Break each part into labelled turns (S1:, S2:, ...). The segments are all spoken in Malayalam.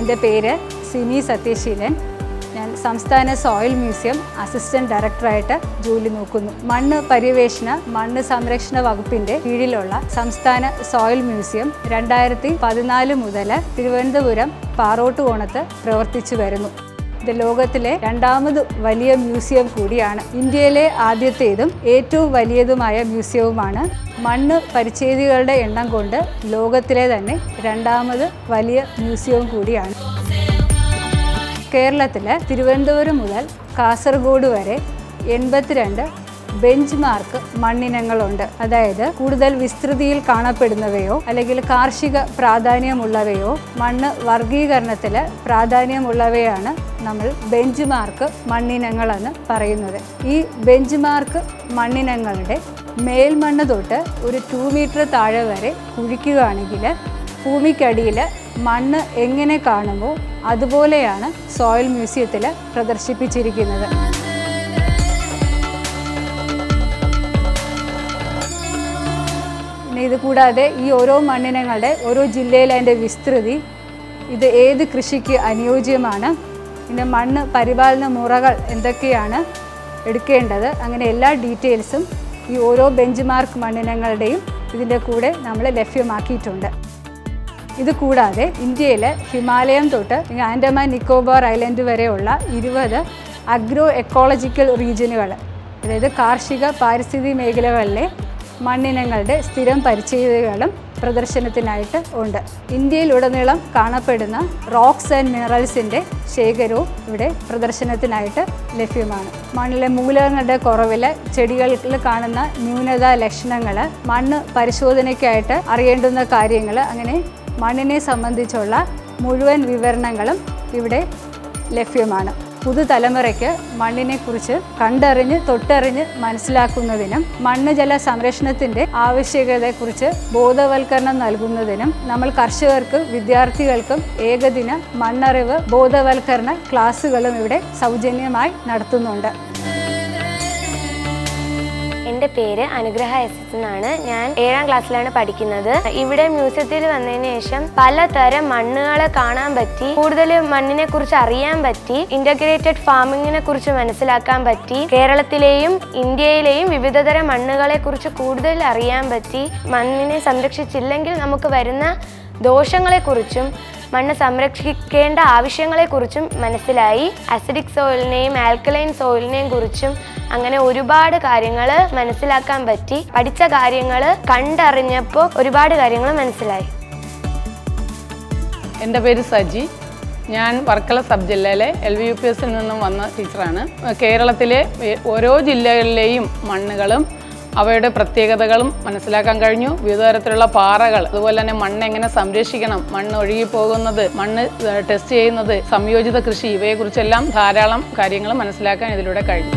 S1: എന്റെ പേര് സിനി സത്യശീലൻ ഞാൻ സംസ്ഥാന സോയിൽ മ്യൂസിയം അസിസ്റ്റന്റ് ഡയറക്ടറായിട്ട് ജോലി നോക്കുന്നു. മണ്ണ് പര്യവേഷണ മണ്ണ് സംരക്ഷണ വകുപ്പിന്റെ കീഴിലുള്ള സംസ്ഥാന സോയിൽ മ്യൂസിയം രണ്ടായിരത്തി പതിനാല് മുതൽ തിരുവനന്തപുരം പാറോട്ടുകോണത്ത് പ്രവർത്തിച്ചു വരുന്നു. ഇത് ലോകത്തിലെ രണ്ടാമത് വലിയ മ്യൂസിയം കൂടിയാണ്. ഇന്ത്യയിലെ ആദ്യത്തേതും ഏറ്റവും വലിയതുമായ മ്യൂസിയവുമാണ് മണ്ണ് പരിച്ഛേദികളുടെ എണ്ണം കൊണ്ട് ലോകത്തിലെ തന്നെ രണ്ടാമത് വലിയ മ്യൂസിയവും കൂടിയാണ്. കേരളത്തിലെ തിരുവനന്തപുരം മുതൽ കാസർഗോഡ് വരെ എൺപത്തിരണ്ട് ബെഞ്ച് മാർക്ക് മണ്ണിനങ്ങളുണ്ട്. അതായത് കൂടുതൽ വിസ്തൃതിയിൽ കാണപ്പെടുന്നവയോ അല്ലെങ്കിൽ കാർഷിക പ്രാധാന്യമുള്ളവയോ മണ്ണ് വർഗീകരണത്തിൽ പ്രാധാന്യമുള്ളവയാണ് നമ്മൾ ബെഞ്ച് മാർക്ക് മണ്ണിനങ്ങളെന്ന് പറയുന്നത്. ഈ ബെഞ്ച് മാർക്ക് മണ്ണിനങ്ങളുടെ മേൽമണ്ണ് തൊട്ട് ഒരു ടു മീറ്റർ താഴെ വരെ കുഴിക്കുകയാണെങ്കിൽ ഭൂമിക്കടിയിൽ മണ്ണ് എങ്ങനെ കാണുമോ അതുപോലെയാണ് സോയിൽ മ്യൂസിയത്തിൽ പ്രദർശിപ്പിച്ചിരിക്കുന്നത്. പിന്നെ ഇത് കൂടാതെ ഈ ഓരോ മണ്ണിനങ്ങളുടെ ഓരോ ജില്ലയിലെ അതിന്റെ വിസ്തൃതി ഇത് ഏത് കൃഷിക്ക് അനുയോജ്യമാണ് പിന്നെ മണ്ണ് പരിപാലന മുറകൾ എന്തൊക്കെയാണ് എടുക്കേണ്ടത് അങ്ങനെ എല്ലാ ഡീറ്റെയിൽസും ഈ ഓരോ ബെഞ്ച് മാർക്ക് മണ്ണിനങ്ങളുടെയും ഇതിന്റെ കൂടെ നമ്മൾ ലഭ്യമാക്കിയിട്ടുണ്ട്. ഇത് കൂടാതെ ഇന്ത്യയിലെ ഹിമാലയം തൊട്ട് ആൻഡമാൻ നിക്കോബാർ ഐലൻഡ് വരെയുള്ള ഇരുപത് അഗ്രോ എക്കോളജിക്കൽ റീജിയനുകൾ അതായത് കാർഷിക പാരിസ്ഥിതി മേഖലകളിലെ മണ്ണിനങ്ങളുടെ സ്ഥിരം പരിചയകളും പ്രദർശനത്തിനായിട്ട് ഉണ്ട്. ഇന്ത്യയിലുടനീളം കാണപ്പെടുന്ന റോക്സ് ആൻഡ് മിനറൽസിന്റെ ശേഖരവും ഇവിടെ പ്രദർശനത്തിനായിട്ട് ലഭ്യമാണ്. മണ്ണിലെ മൂലകങ്ങളുടെ കുറവിൽ ചെടികളിൽ കാണുന്ന ന്യൂനത ലക്ഷണങ്ങൾ മണ്ണ് പരിശോധനയ്ക്കായിട്ട് അറിയേണ്ടുന്ന കാര്യങ്ങൾ അങ്ങനെ മണ്ണിനെ സംബന്ധിച്ചുള്ള മുഴുവൻ വിവരണങ്ങളും ഇവിടെ ലഭ്യമാണ്. പുതുതലമുറയ്ക്ക് മണ്ണിനെക്കുറിച്ച് കണ്ടറിഞ്ഞ് തൊട്ടറിഞ്ഞ് മനസ്സിലാക്കുന്നതിനും മണ്ണ് ജല സംരക്ഷണത്തിന്റെ ആവശ്യകതയെക്കുറിച്ച് ബോധവൽക്കരണം നൽകുന്നതിനും നമ്മൾ കർഷകർക്കും വിദ്യാർത്ഥികൾക്കും ഏകദിന മണ്ണറിവ് ബോധവൽക്കരണ ക്ലാസ്സുകളും ഇവിടെ സൗജന്യമായി നടത്തുന്നുണ്ട്.
S2: എന്റെ പേര് അനുഗ്രഹ എസ് എസ് എന്നാണ്. ഞാൻ ഏഴാം ക്ലാസ്സിലാണ് പഠിക്കുന്നത്. ഇവിടെ മ്യൂസിയത്തിൽ വന്നതിന് ശേഷം പലതരം മണ്ണുകളെ കാണാൻ പറ്റി കൂടുതൽ മണ്ണിനെ കുറിച്ച് അറിയാൻ പറ്റി ഇന്റഗ്രേറ്റഡ് ഫാമിങ്ങിനെ കുറിച്ച് മനസ്സിലാക്കാൻ പറ്റി കേരളത്തിലെയും ഇന്ത്യയിലെയും വിവിധതരം മണ്ണുകളെ കുറിച്ച് കൂടുതൽ അറിയാൻ പറ്റി മണ്ണിനെ സംരക്ഷിച്ചില്ലെങ്കിൽ നമുക്ക് വരുന്ന ദോഷങ്ങളെക്കുറിച്ചും മണ്ണ് സംരക്ഷിക്കേണ്ട ആവശ്യങ്ങളെക്കുറിച്ചും മനസ്സിലായി. അസിഡിക് സോയിലിനെയും ആൽക്കലൈൻ സോയിലിനെയും കുറിച്ചും അങ്ങനെ ഒരുപാട് കാര്യങ്ങൾ മനസ്സിലാക്കാൻ പറ്റി. പഠിച്ച കാര്യങ്ങൾ കണ്ടറിഞ്ഞപ്പോൾ ഒരുപാട് കാര്യങ്ങൾ മനസ്സിലായി.
S3: എന്റെ പേര് സജി. ഞാൻ വർക്കല സബ് ജില്ലയിലെ എൽ വി യു പി എസിൽ നിന്നും വന്ന ടീച്ചറാണ്. കേരളത്തിലെ ഓരോ ജില്ലകളിലെയും മണ്ണുകളും അവയുടെ പ്രത്യേകതകളും മനസ്സിലാക്കാൻ കഴിഞ്ഞു. വിവിധ തരത്തിലുള്ള പാറകൾ അതുപോലെ തന്നെ മണ്ണ് എങ്ങനെ സംരക്ഷിക്കണം മണ്ണ് ഒഴുകി പോകുന്നത് മണ്ണ് ടെസ്റ്റ് ചെയ്യുന്നത് സംയോജിത കൃഷി ഇവയെക്കുറിച്ചെല്ലാം ധാരാളം കാര്യങ്ങൾ മനസ്സിലാക്കാൻ ഇതിലൂടെ കഴിഞ്ഞു.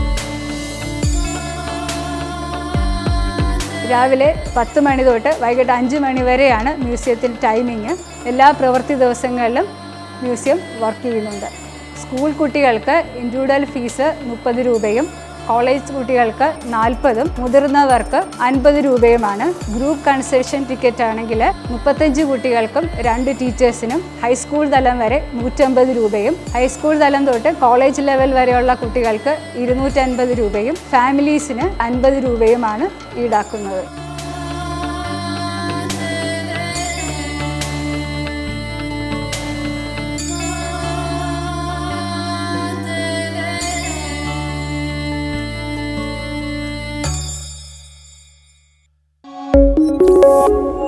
S1: രാവിലെ പത്ത് മണി തൊട്ട് വൈകിട്ട് അഞ്ച് മണി വരെയാണ് മ്യൂസിയത്തിന്റെ ടൈമിങ് എല്ലാ പ്രവൃത്തി ദിവസങ്ങളിലും മ്യൂസിയം വർക്ക് ചെയ്യുന്നുണ്ട്. സ്കൂൾ കുട്ടികൾക്ക് ഇൻഡിവിജ്വൽ ഫീസ് മുപ്പത് രൂപയും കോളേജ് കുട്ടികൾക്ക് നാൽപ്പതും മുതിർന്നവർക്ക് അൻപത് രൂപയുമാണ് ഗ്രൂപ്പ് കൺസെഷൻ ടിക്കറ്റ് ആണെങ്കിൽ മുപ്പത്തഞ്ച് കുട്ടികൾക്കും രണ്ട് ടീച്ചേഴ്സിനും ഹൈസ്കൂൾ തലം വരെ നൂറ്റമ്പത് രൂപയും ഹൈസ്കൂൾ തലം തൊട്ട് കോളേജ് ലെവൽ വരെയുള്ള കുട്ടികൾക്ക് ഇരുന്നൂറ്റൻപത് രൂപയും ഫാമിലീസിന് അൻപത് രൂപയുമാണ് ഈടാക്കുന്നത്.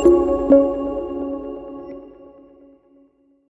S1: Bye.